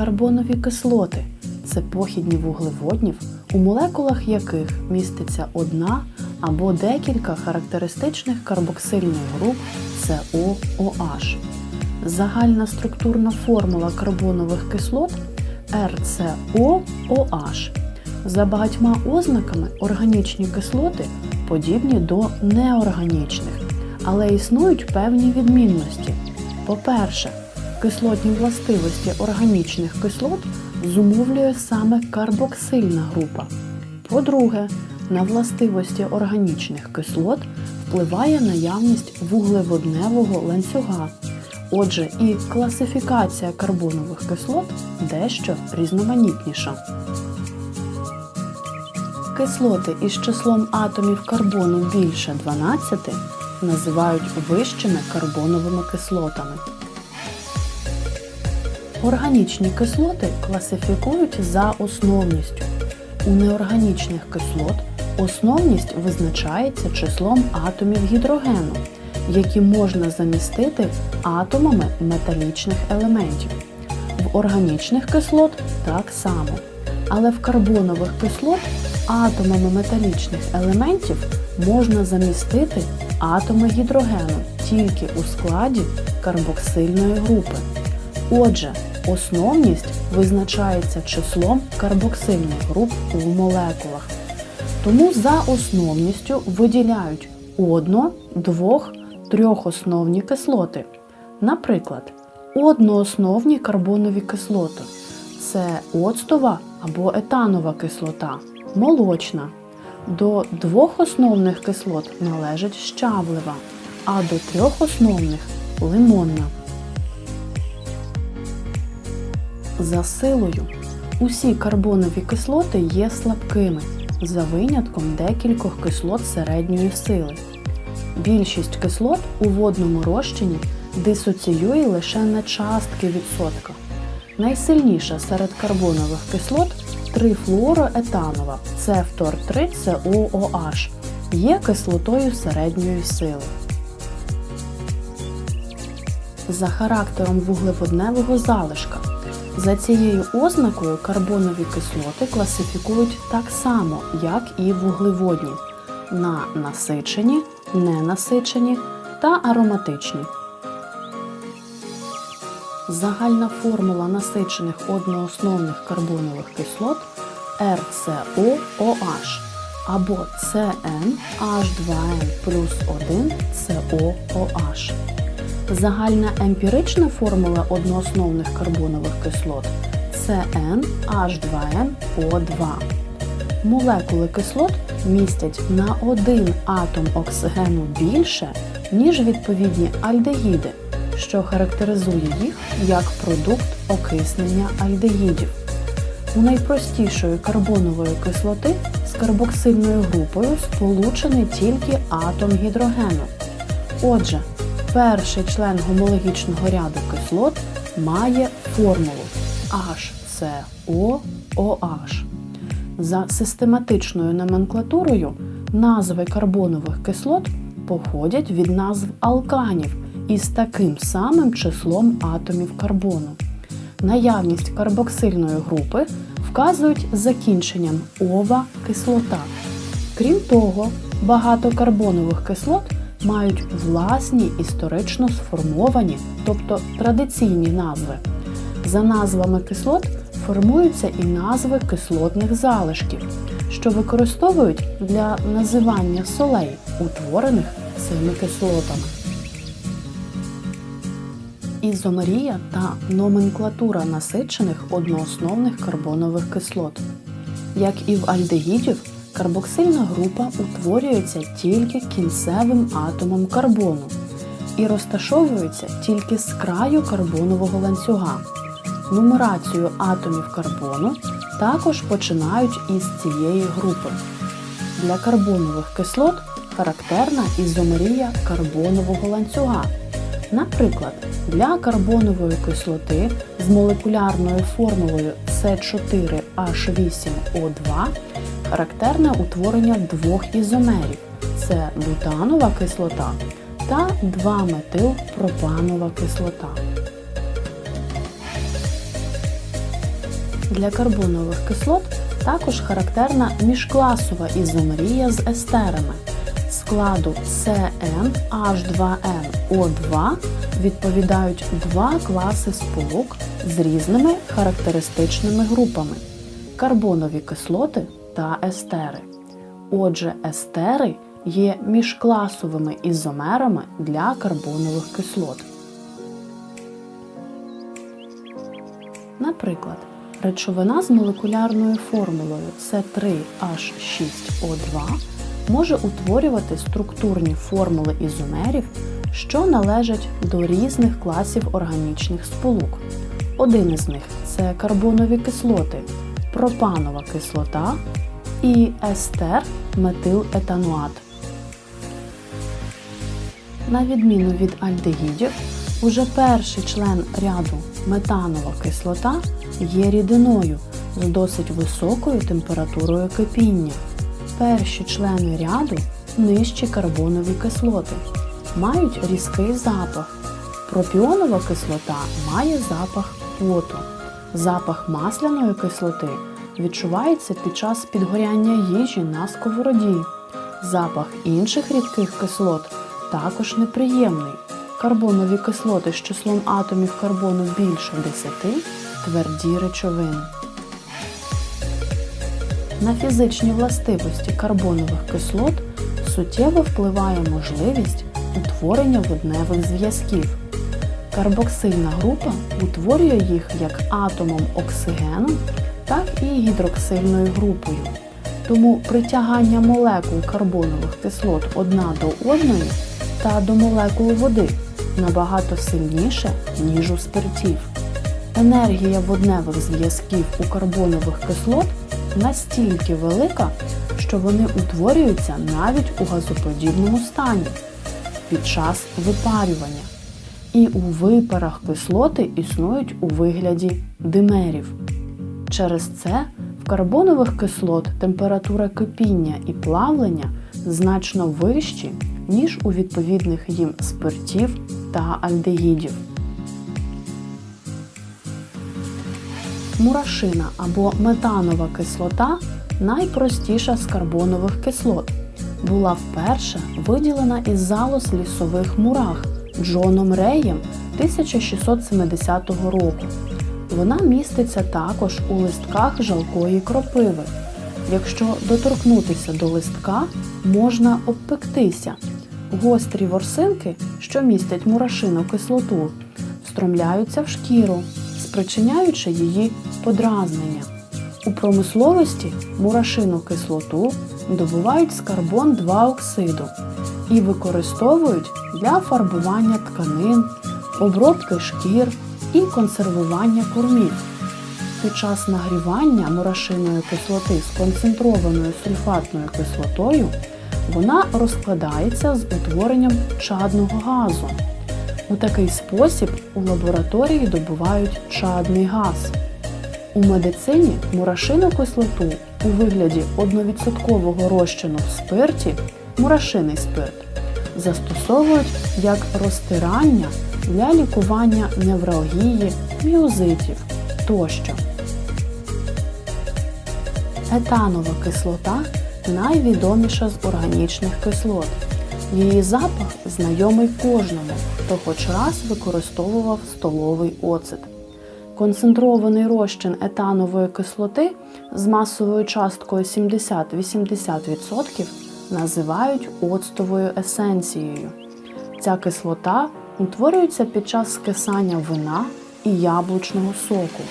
Карбонові кислоти це похідні вуглеводнів, у молекулах яких міститься одна або декілька характеристичних карбоксильних груп COOH. Загальна структурна формула карбонових кислот RCOOH. За багатьма ознаками органічні кислоти подібні до неорганічних, але існують певні відмінності. По-перше, кислотні властивості органічних кислот зумовлює саме карбоксильна група. По-друге, на властивості органічних кислот впливає наявність вуглеводневого ланцюга. Отже, і класифікація карбонових кислот дещо різноманітніша. Кислоти із числом атомів карбону більше 12 називають вищими карбоновими кислотами. Органічні кислоти класифікують за основністю. У неорганічних кислот основність визначається числом атомів гідрогену, які можна замістити атомами металічних елементів. В органічних кислот так само. Але в карбонових кислот атомами металічних елементів можна замістити атоми гідрогену тільки у складі карбоксильної групи. Отже, основність визначається числом карбоксильних груп у молекулах. Тому за основністю виділяють одно, двох, трьохосновні кислоти. Наприклад, одноосновні карбонові кислоти це оцтова або етанова кислота, молочна. До двох основних кислот належить щавлева, а до трьох основних лимонна. За силою усі карбонові кислоти є слабкими, за винятком декількох кислот середньої сили. Більшість кислот у водному розчині дисоціює лише на частки відсотка. Найсильніша серед карбонових кислот трифлуороетанова це фтор 3 COOH, є кислотою середньої сили. За характером вуглеводневого залишка. За цією ознакою карбонові кислоти класифікують так само, як і вуглеводні на насичені, ненасичені та ароматичні. Загальна формула насичених одноосновних карбонових кислот RCOOH або CnH2n плюс 1 COOH. Загальна емпірична формула одноосновних карбонових кислот CnH2nO2. Молекули кислот містять на один атом оксигену більше, ніж відповідні альдегіди, що характеризує їх як продукт окиснення альдегідів. У найпростішої карбонової кислоти з карбоксильною групою сполучений тільки атом гідрогену. Отже, перший член гомологічного ряду кислот має формулу HCOOH. За систематичною номенклатурою назви карбонових кислот походять від назв алканів із таким самим числом атомів карбону. Наявність карбоксильної групи вказують закінченням ова кислота. Крім того, багато карбонових кислот мають власні історично сформовані, тобто традиційні назви. За назвами кислот формуються і назви кислотних залишків, що використовують для називання солей, утворених цими кислотами. Ізомерія та номенклатура насичених одноосновних карбонових кислот. Як і в альдегідів, карбоксильна група утворюється тільки кінцевим атомом карбону і розташовується тільки з краю карбонового ланцюга. Нумерацію атомів карбону також починають із цієї групи. Для карбонових кислот характерна ізомерія карбонового ланцюга. Наприклад, для карбонової кислоти з молекулярною формулою С4H8O2 характерне утворення двох ізомерів це бутанова кислота та 2-метилпропанова кислота. Для карбонових кислот також характерна міжкласова ізомерія з естерами. Складу CnH2nO2 відповідають два класи сполук з різними характеристичними групами карбонові кислоти та естери. Отже, естери є міжкласовими ізомерами для карбонових кислот. Наприклад, речовина з молекулярною формулою С3H6O2 може утворювати структурні формули ізомерів, що належать до різних класів органічних сполук. Один із них це карбонові кислоти, пропанова кислота і естер метилетануат. На відміну від альдегідів, уже перший член ряду метанова кислота є рідиною з досить високою температурою кипіння. Перші члени ряду нижчі карбонові кислоти, мають різкий запах. Пропіонова кислота має запах поту. Запах масляної кислоти відчувається під час підгоряння їжі на сковороді. Запах інших рідких кислот також неприємний. Карбонові кислоти з числом атомів карбону більше 10 тверді речовини. На фізичні властивості карбонових кислот суттєво впливає можливість утворення водневих зв'язків. Карбоксильна група утворює їх як атомом оксигену, так і гідроксильною групою. Тому притягання молекул карбонових кислот одна до одної та до молекул води набагато сильніше, ніж у спиртів. Енергія водневих зв'язків у карбонових кислот настільки велика, що вони утворюються навіть у газоподібному стані під час випарювання. І у випарах кислоти існують у вигляді димерів. Через це в карбонових кислот температура кипіння і плавлення значно вищі, ніж у відповідних їм спиртів та альдегідів. Мурашина або метанова кислота найпростіша з карбонових кислот. Була вперше виділена із залоз лісових мурах Джоном Реєм 1670 року. Вона міститься також у листках жалкої кропиви. Якщо доторкнутися до листка, можна обпектися. Гострі ворсинки, що містять мурашину кислоту, встромляються в шкіру, спричиняючи її подразнення. У промисловості мурашину кислоту добувають з карбон 2 оксиду і використовують для фарбування тканин, обробки шкір і консервування кормів. Під час нагрівання мурашиної кислоти з концентрованою сульфатною кислотою вона розкладається з утворенням чадного газу. У такий спосіб у лабораторії добувають чадний газ. У медицині мурашину кислоту у вигляді 1% розчину в спирті мурашиний спирт застосовують як розтирання для лікування невралгії, міозитів тощо. Етанова кислота найвідоміша з органічних кислот. Її запах знайомий кожному, хто хоч раз використовував столовий оцет. Концентрований розчин етанової кислоти з масовою часткою 70-80% називають оцтовою есенцією. Ця кислота утворюється під час скисання вина і яблучного соку.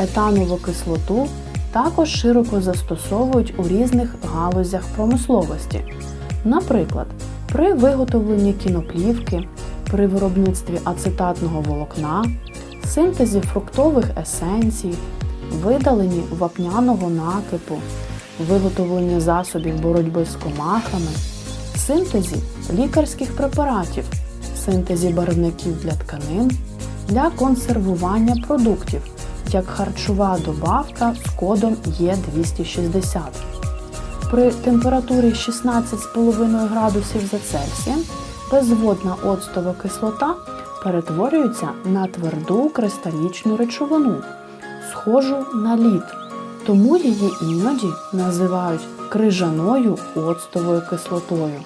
Етанову кислоту також широко застосовують у різних галузях промисловості. Наприклад, при виготовленні кіноплівки, при виробництві ацетатного волокна, синтезі фруктових есенцій, видаленні вапняного накипу, виготовленні засобів боротьби з комахами, синтезі лікарських препаратів, синтезі барвників для тканин, для консервування продуктів, як харчова добавка з кодом Е260. При температурі 16,5 градусів за Цельсієм безводна оцтова кислота перетворюється на тверду кристалічну речовину, схожу на лід, тому її іноді називають крижаною оцтовою кислотою.